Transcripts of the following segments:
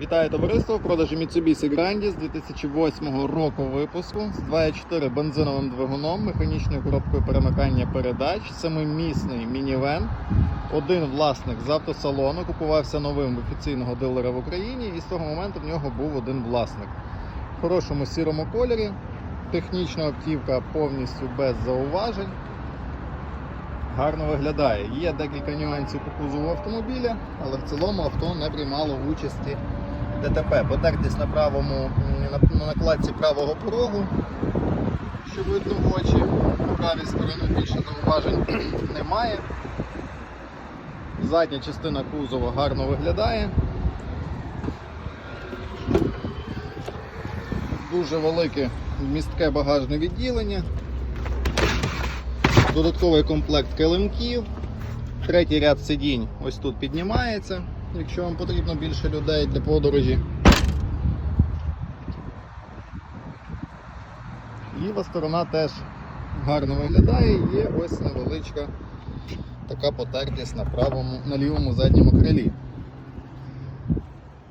Вітаю товариство, в продажі Mitsubishi Grandis 2008 року випуску з 2.4 бензиновим двигуном, механічною коробкою перемикання передач, семимісний мінівен. Один власник з автосалону купувався новим офіційного дилера в Україні і з того моменту в нього був один власник. В хорошому сірому кольорі, технічна автівка повністю без зауважень. Гарно виглядає. Є декілька нюансів по кузову автомобіля, але в цілому авто не приймало участі ДТП. Потертість на правому на накладці правого порогу, що видно в очі. По правій стороні більше зауважень немає. Задня частина кузова гарно виглядає. Дуже велике містке багажне відділення. Додатковий комплект килимків. Третій ряд сидінь ось тут піднімається, якщо вам потрібно більше людей для подорожі. Ліва сторона теж гарно виглядає, є ось невеличка така потертість на правому, на лівому задньому крилі.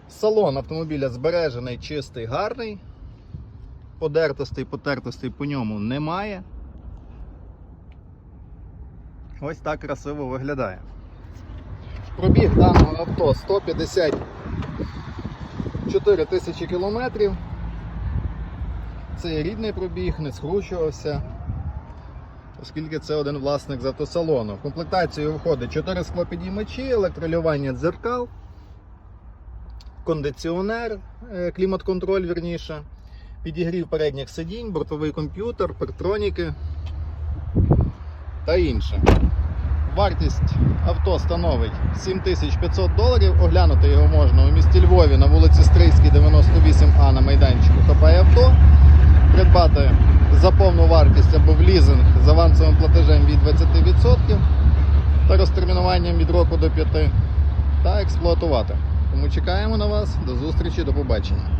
Салон автомобіля збережений, чистий, гарний. Подертостей, потертостей по ньому немає. Ось так красиво виглядає. Пробіг даного авто 154 тисячі кілометрів. Це рідний пробіг, не скручувався, оскільки це один власник з автосалону. В комплектацію входить 4 склопідіймачі, електролювання дзеркал, кондиціонер, е, клімат-контроль вірніше, підігрів передніх сидінь, бортовий комп'ютер, партроніки та інше. Вартість авто становить 7500 доларів. Оглянути його можна у місті Львові на вулиці Стрийській, 98А на майданчику Хапай авто. Придбати за повну вартість або в лізинг з авансовим платежем від 20% та розтермінуванням від року до 5 та експлуатувати. Тому чекаємо на вас. До зустрічі, до побачення.